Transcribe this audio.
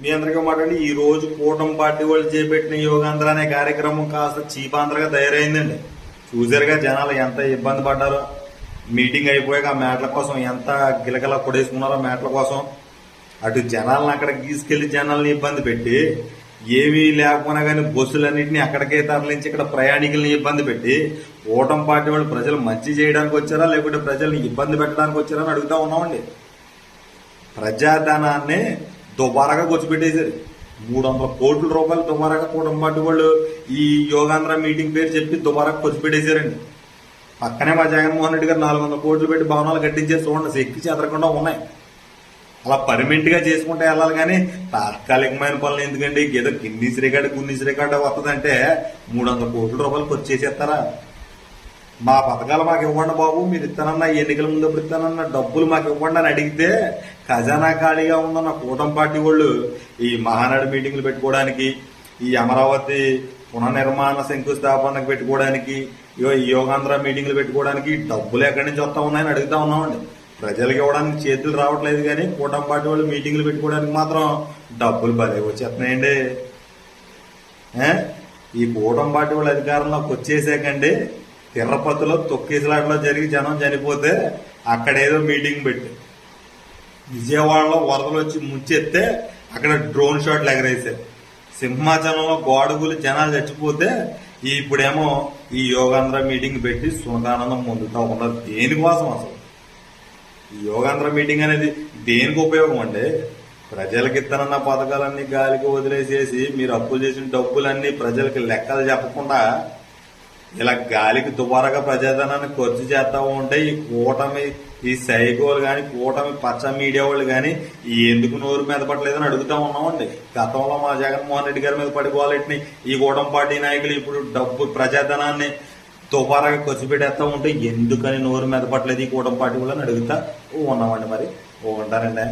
మీ అందరికీ మాట్లాడి ఈ రోజు కూటమి పార్టీ వాళ్ళు చేపట్టిన యోగాంధ్ర అనే కార్యక్రమం కాస్త చీపాంధ్రగా తయారైందండి. చూసారుగా జనాలు ఎంత ఇబ్బంది పడ్డారో. మీటింగ్ అయిపోయాక ఆ మేటల కోసం ఎంత గిలగిలా కొడేసుకున్నారో మేటల కోసం. అటు జనాలను అక్కడ గీసుకెళ్ళి జనాల్ని ఇబ్బంది పెట్టి ఏమీ లేకపోయినా కానీ బస్సులన్నింటినీ అక్కడికే తరలించి ఇక్కడ ప్రయాణికుల్ని ఇబ్బంది పెట్టి ఓటం పార్టీ వాళ్ళు ప్రజలు మంచి చేయడానికి వచ్చారా లేకుంటే ప్రజల్ని ఇబ్బంది పెట్టడానికి వచ్చారా అని అడుగుతా ఉన్నామండి. ప్రజాధనాన్ని దుబారాగా కూర్చోబెట్టేశారు. మూడు వందల కోట్ల రూపాయలు దుబారాగా కూడంబాటి వాళ్ళు ఈ యోగాంధ్ర మీటింగ్ పేరు చెప్పి దుబారాగా పెట్టేశారండి పక్కనే మా జగన్మోహన్ రెడ్డి గారు నాలుగు వందల కోట్లు పెట్టి భవనాలు కట్టించేసి చూడండి శక్తి చెదరకుండా ఉన్నాయి. అలా పర్మనెంట్గా చేసుకుంటే వెళ్ళాలి కానీ తాత్కాలికమైన పనులు ఎందుకండి? ఏదో గిన్నీస్ రికార్డు గున్నీస్ రికార్డు వస్తుందంటే మూడు వందల కోట్ల రూపాయలు ఖర్చు చేసేస్తారా? మా పథకాలు మాకు ఇవ్వండి బాబు మీరు ఇస్తానన్న ఎన్నికల ముందు ఎప్పుడు డబ్బులు మాకు ఇవ్వండి అని అడిగితే ఖజానా ఖాళీగా ఉందన్న కూటమి పార్టీ వాళ్ళు ఈ మహానాడు మీటింగ్లు పెట్టుకోవడానికి ఈ అమరావతి పునర్నిర్మాణ శంకుస్థాపనకు పెట్టుకోవడానికి ఇగో ఈ యోగాంధ్ర మీటింగ్లు పెట్టుకోవడానికి డబ్బులు ఎక్కడి నుంచి వస్తా ఉన్నాయని అడుగుతా ఉన్నామండి. ప్రజలకు ఇవ్వడానికి చేతులు రావట్లేదు కానీ కూటమి పార్టీ వాళ్ళు మీటింగ్లు పెట్టుకోవడానికి మాత్రం డబ్బులు భలే వచ్చేస్తున్నాయండి. ఈ కూటమి పార్టీ వాళ్ళు అధికారంలోకి వచ్చేసాకండి తిరుపతిలో తొక్కేసిలాటలో జరిగి జనం చనిపోతే అక్కడేదో మీటింగ్ పెట్టి విజయవాడలో వరదలు వచ్చి ముంచెత్తే అక్కడ డ్రోన్ షాట్లు ఎగరేశారు సింహాచలంలో గోడగులు జనాలు చచ్చిపోతే ఇప్పుడేమో ఈ యోగాంధ్ర మీటింగ్ పెట్టి సునకానందం పొందుతా ఉన్నారు. దేనికోసం అసలు? ఈ యోగాంధ్ర మీటింగ్ అనేది దేనికి ఉపయోగం అండి? ప్రజలకి ఇత్తనన్న పథకాలన్నీ గాలికి వదిలేసేసి మీరు అప్పులు చేసిన డబ్బులన్నీ ప్రజలకి లెక్కలు చెప్పకుండా ఇలా గాలికి దుబారాగా ప్రజాధనాన్ని ఖర్చు చేస్తా ఉంటే ఈ కూటమి ఈ సైకోలు గాని కూటమి పచ్చ మీడియా వాళ్ళు గాని ఈ ఎందుకు నోరు మీద పడలేదని అడుగుతా ఉన్నామండి. గతంలో మా జగన్మోహన్ రెడ్డి గారి మీద పడిపోవాలని ఈ కూటమి పార్టీ నాయకులు ఇప్పుడు డబ్బు ప్రజాధనాన్ని దుబారాగా ఖర్చు పెట్టేస్తా ఉంటే ఎందుకని నోరు మీద పట్టలేదు ఈ కూటమి పార్టీ వాళ్ళని అడుగుతా ఉన్నామండి మరి. ఉంటారండి